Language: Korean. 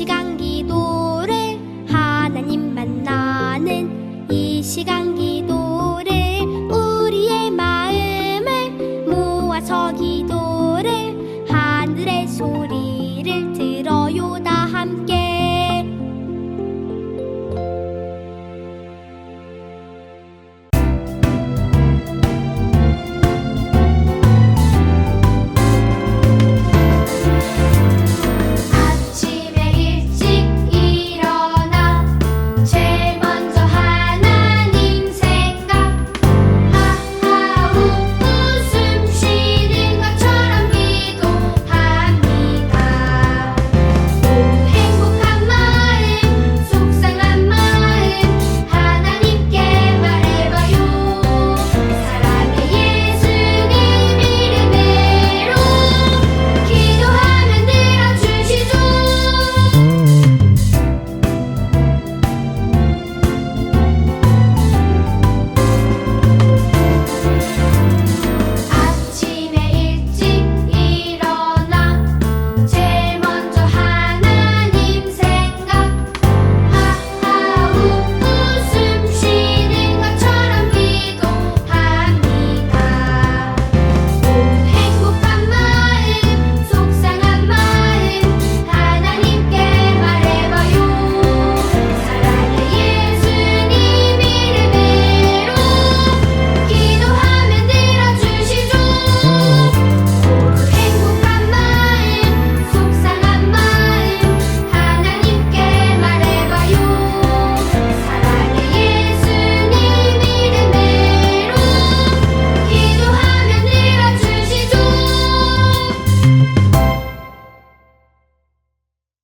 시간 기도를 하나님 만나는 이 시간 기도를 우리의 마음을 모아서 기도